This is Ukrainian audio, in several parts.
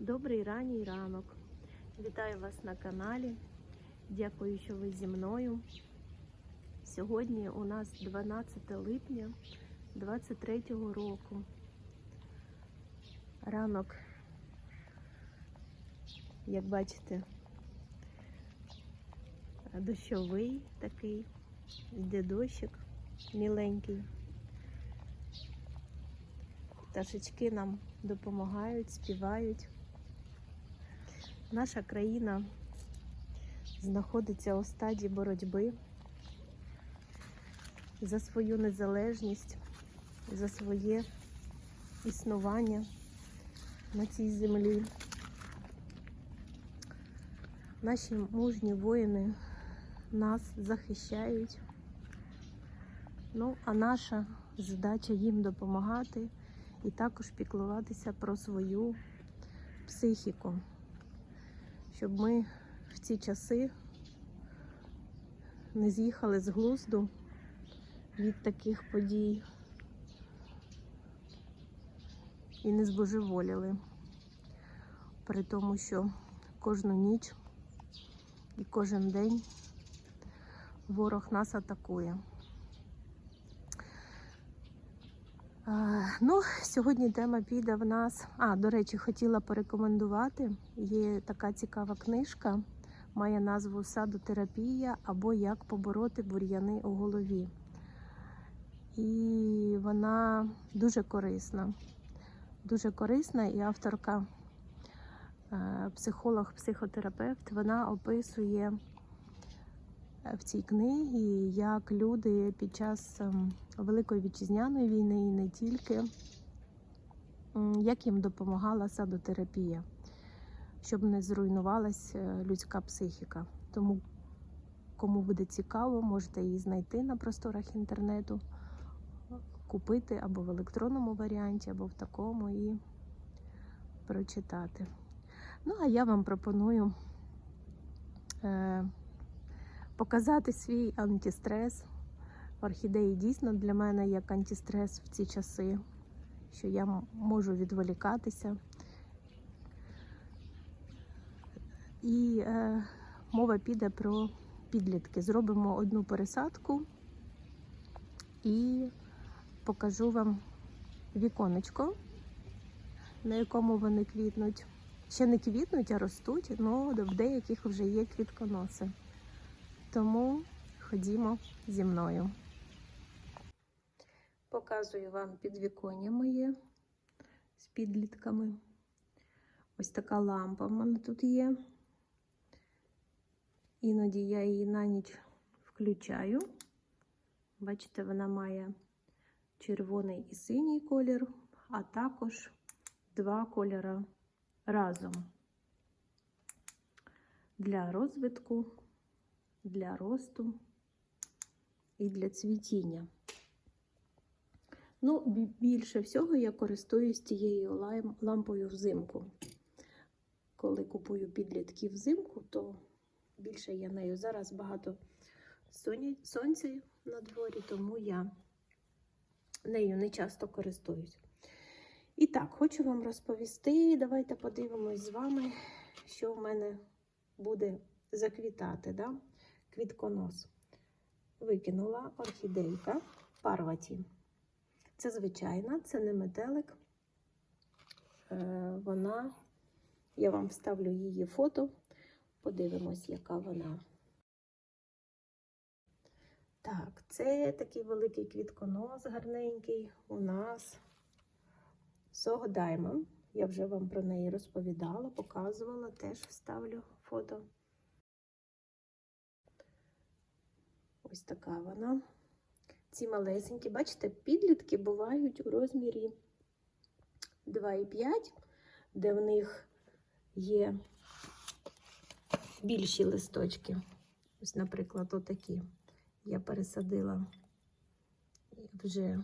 Добрий ранній ранок. Вітаю вас на каналі. Дякую, що ви зі мною. Сьогодні у нас 12 липня 23 року. Ранок, як бачите, дощовий такий, йде дощик міленький. Пташечки нам допомагають, співають. Наша країна знаходиться у стадії боротьби за свою незалежність, за своє існування на цій землі. Наші мужні воїни нас захищають. Ну, а наша задача їм допомагати і також піклуватися про свою психіку, щоб ми в ці часи не з'їхали з глузду від таких подій і не збожеволіли, при тому, що кожну ніч і кожен день ворог нас атакує. А, Ну, сьогодні тема піде в нас. А, до речі, хотіла порекомендувати. Є така цікава книжка, має назву Садотерапія або Як побороти бур'яни у голові. І вона дуже корисна. Дуже корисна, і авторка, е, психолог, психотерапевт, вона описує в цій книгі, як люди під час ем, Великої вітчизняної війни і не тільки, як їм допомагала садотерапія, щоб не зруйнувалась е, людська психіка. Тому, кому буде цікаво, можете її знайти на просторах інтернету, купити або в електронному варіанті, або в такому і прочитати. Ну, а я вам пропоную е, показати свій антистрес. Орхідеї дійсно для мене як антистрес в ці часи, що я можу відволікатися. І е, мова піде про підлітки. Зробимо одну пересадку і покажу вам віконечко, на якому вони квітнуть. Ще не квітнуть, а ростуть, але в деяких вже є квітконоси. Тому ходімо зі мною. Показую вам підвіконня моє з підлітками. Ось така лампа в мене тут є. Іноді я її на ніч включаю. Бачите, вона має червоний і синій колір, а також два кольори разом для розвитку, для росту і для цвітіння. Ну, більше всього я користуюсь цією лампою взимку. Коли купую підлітків взимку, то більше я нею. Зараз багато сонця на дворі, тому я нею не часто користуюсь. І так, хочу вам розповісти. Давайте подивимось з вами, що в мене буде заквітати. Да? Квітконос. Викинула орхідейка парваті. Це звичайна, це не метелик. Е, Вона, я вам вставлю її фото, подивимось, яка вона. Так, це такий великий квітконос гарненький у нас Сог Я вже вам про неї розповідала, показувала, теж вставлю фото. Ось така вона. Ці малесенькі, бачите, підлітки бувають у розмірі 2,5, де в них є більші листочки. Ось, наприклад, отакі. Я пересадила вже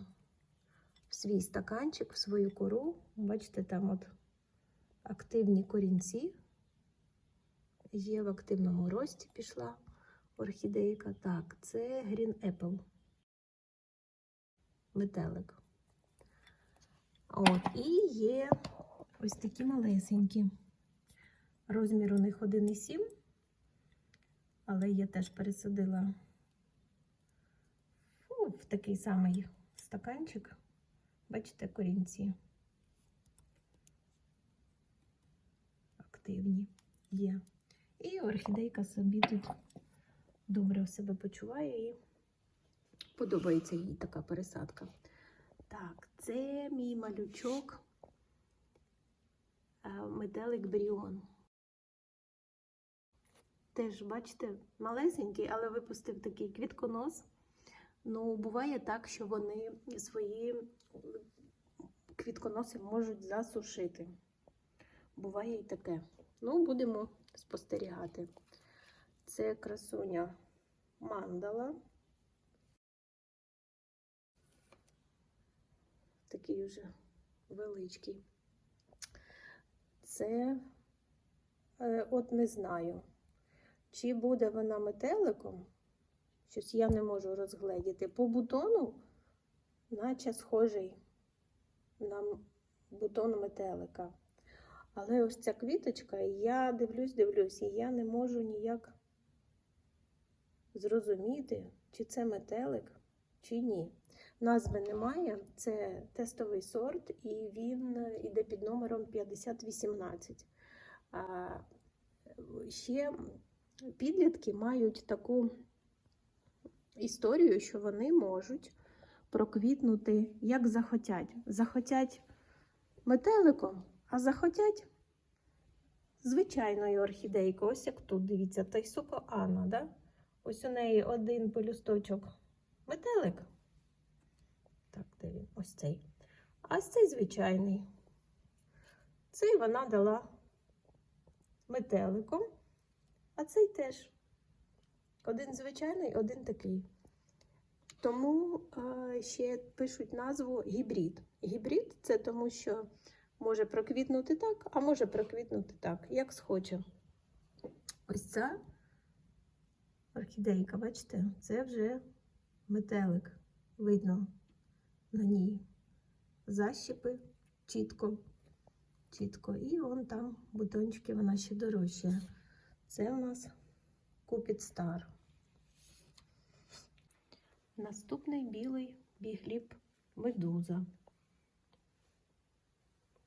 в свій стаканчик, в свою кору. Бачите, там от активні корінці. Є в активному рості пішла орхідейка. Так, це Green Apple. Метелик. От, і є ось такі малесенькі. Розмір у них 1,7, але я теж пересадила фу, в такий самий стаканчик. Бачите, корінці активні є. І орхідейка собі тут добре себе почуває і подобається їй така пересадка. Так, це мій малючок е, метелик Бріон. Теж, бачите, малесенький, але випустив такий квітконос. Ну, буває так, що вони свої квітконоси можуть засушити. Буває і таке. Ну, будемо спостерігати. Це красуня мандала. Такий вже величкий. Це, е, от не знаю, чи буде вона метеликом. Щось я не можу розгледіти. По бутону, наче схожий на бутон метелика. Але ось ця квіточка, я дивлюсь, дивлюсь, і я не можу ніяк зрозуміти, чи це метелик, чи ні. Назви немає, це тестовий сорт, і він йде під номером 5018. А, ще підлітки мають таку історію, що вони можуть проквітнути, як захотять. Захотять метеликом, а захотять звичайною орхідейкою. Ось як тут, дивіться, Тайсуко Анна, да? Ось у неї один пелюсточок метелик. Так, де він? Ось цей. А ось цей звичайний. Цей вона дала метеликом, а цей теж. Один звичайний, один такий. Тому е, ще пишуть назву гібрид. Гібрид це тому, що може проквітнути так, а може проквітнути так, як схоче. Ось ця орхідейка, бачите, це вже метелик. Видно на ній защіпи чітко, чітко. І вон там бутончики, вона ще дорожча. Це у нас Купід Стар. Наступний білий бігліп медуза.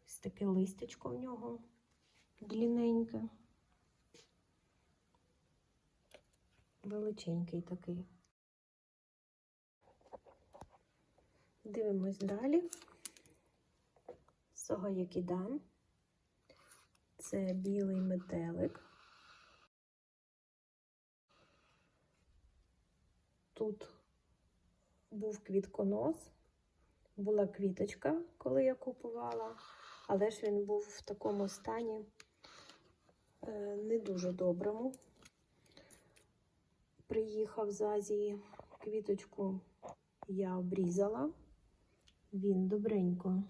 Ось таке листячко в нього длінненьке. Величенький такий. Дивимось далі. Согоякідан. Це білий метелик. Тут був квітконос, була квіточка, коли я купувала, але ж він був в такому стані е, не дуже доброму. Приїхав з Азії, квіточку я обрізала, він добренько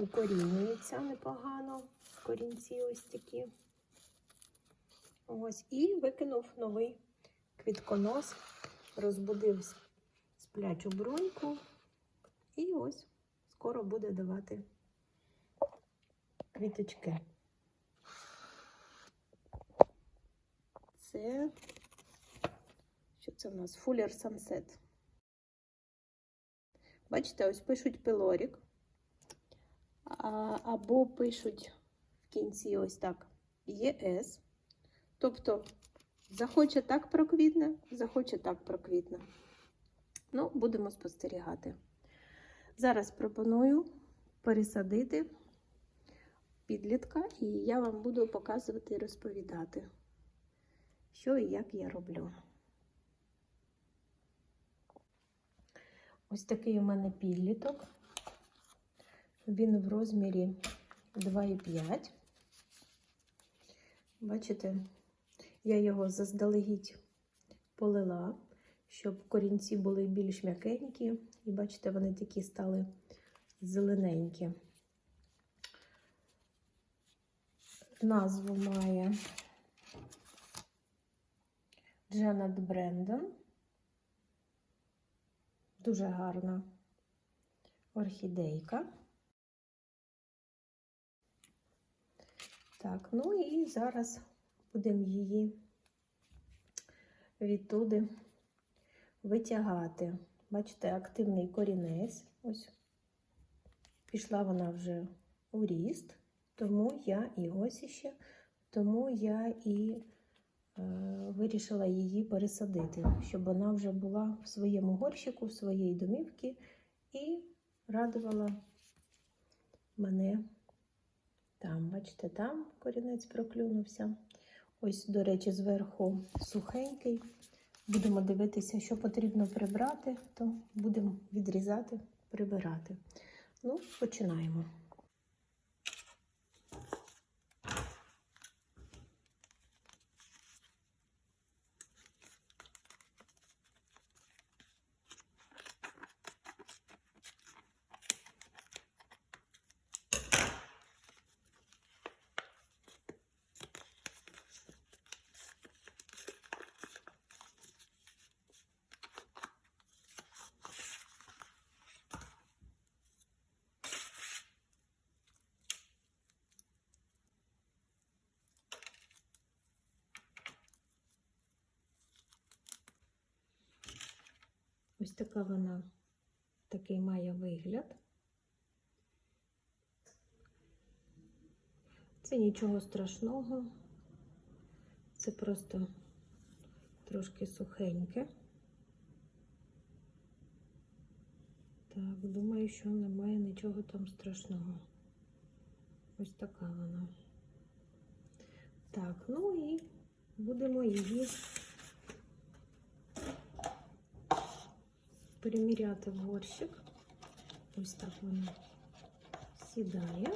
укорінюється непогано, корінці ось такі. Ось, і викинув новий квітконос, розбудив сплячу бруньку, і ось скоро буде давати квіточки. Це, що це в нас? Fuller Sunset. Бачите, ось пишуть пилорік, або пишуть в кінці ось так ЄС. Тобто захоче так проквітне, захоче так проквітне. Ну, будемо спостерігати. Зараз пропоную пересадити підлітка, і я вам буду показувати і розповідати, що і як я роблю. Ось такий у мене підліток. Він в розмірі 2,5. Бачите, я його заздалегідь полила, щоб корінці були більш м'якенькі. І бачите, вони такі стали зелененькі. Назву має Дженет Брендон. Дуже гарна орхідейка. Так, ну і зараз будемо її відтуди витягати. Бачите, активний корінець. Ось пішла вона вже у ріст, тому я і ось іще, тому я і вирішила її пересадити, щоб вона вже була в своєму горщику, в своїй домівці і радувала мене там. Бачите, там корінець проклюнувся. Ось, до речі, зверху сухенький. Будемо дивитися, що потрібно прибрати, то будемо відрізати, прибирати. Ну, починаємо. Ось така вона такий має вигляд. Це нічого страшного. Це просто трошки сухеньке. Так, думаю, що немає нічого там страшного. Ось така вона. Так, ну і будемо її переміряти горщик. Ось так вона сідає.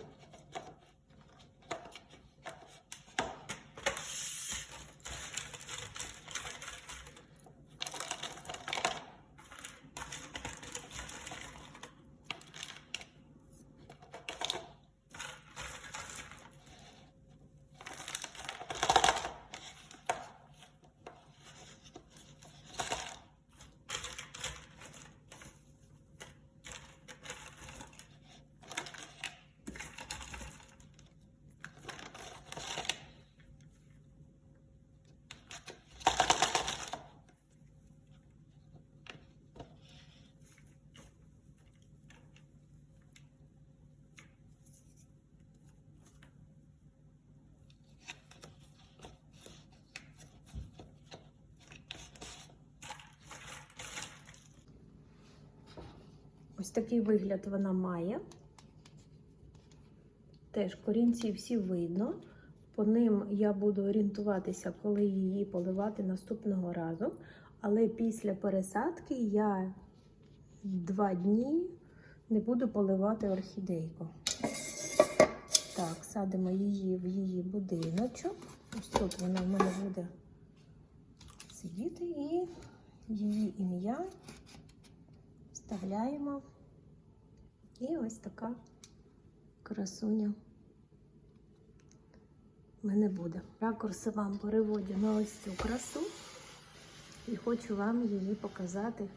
Ось такий вигляд вона має. Теж корінці всі видно. По ним я буду орієнтуватися, коли її поливати наступного разу. Але після пересадки я два дні не буду поливати орхідейку. Так, садимо її в її будиночок. Ось тут вона в мене буде сидіти і її ім'я вставляємо. І ось така красуня мене буде. Ракурси вам переводю на ось цю красу і хочу вам її показати.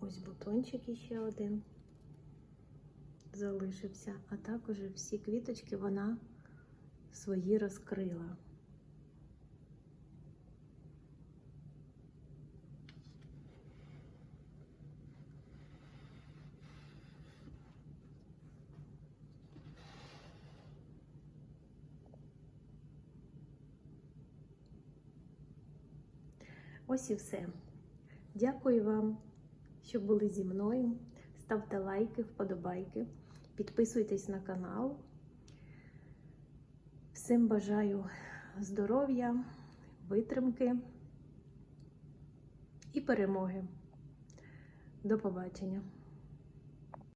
Ось бутончик ще один залишився, а також всі квіточки вона свої розкрила. Ось і все. Дякую вам, що були зі мною. Ставте лайки, вподобайки, підписуйтесь на канал. Всім бажаю здоров'я, витримки і перемоги. До побачення!